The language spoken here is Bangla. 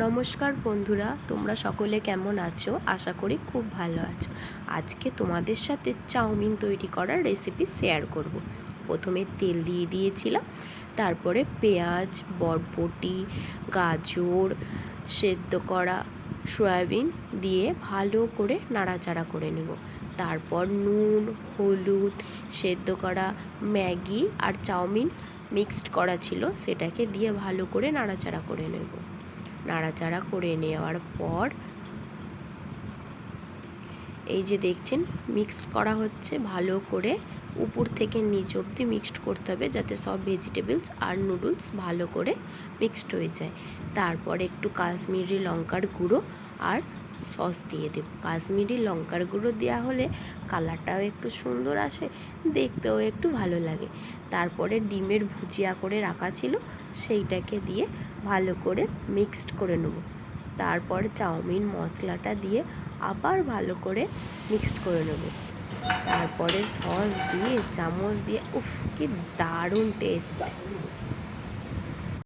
নমস্কার বন্ধুরা, তোমরা সকলে কেমন আছো? আশা করি খুব ভালো আছো। আজকে তোমাদের সাথে চাউমিন তৈরি করার রেসিপি শেয়ার করব। প্রথমে তেল দিয়ে দিয়েছিলাম, তারপরে পেঁয়াজ, বরবটি, গাজর সেদ্ধ করা সয়াবিন দিয়ে ভালো করে নাড়াচাড়া করে নেব। তারপর নুন, হলুদ সেদ্ধ করা ম্যাগি আর চাউমিন মিক্সড করা ছিল, সেটাকে দিয়ে ভালো করে নাড়াচাড়া করে নেব। নাড়াচাড়া করে নেওয়ার পর এই যে দেখছেন মিক্সড করা হচ্ছে, ভালো করে উপর থেকে নিচ অবধি মিক্সড করতে হবে যাতে সব ভেজিটেবলস আর নুডলস ভালো করে মিক্সড হয়ে যায়। তারপর একটু কাশ্মীরি লঙ্কার গুঁড়ো আর সস দিয়ে দেব। কাশ্মীরি লঙ্কার গুঁড়ো দেওয়া হলে কালারটাও একটু সুন্দর আসে, দেখতেও একটু ভালো লাগে। তারপরে ডিমের ভুজিয়া করে রাখা ছিল, সেইটাকে দিয়ে ভালো করে মিক্সড করে নেব। তারপর চাউমিন মশলাটা দিয়ে আবার ভালো করে মিক্সড করে নেব। তারপরে সস দিয়ে, চামচ দিয়ে, উফ, কি দারুণ টেস্ট!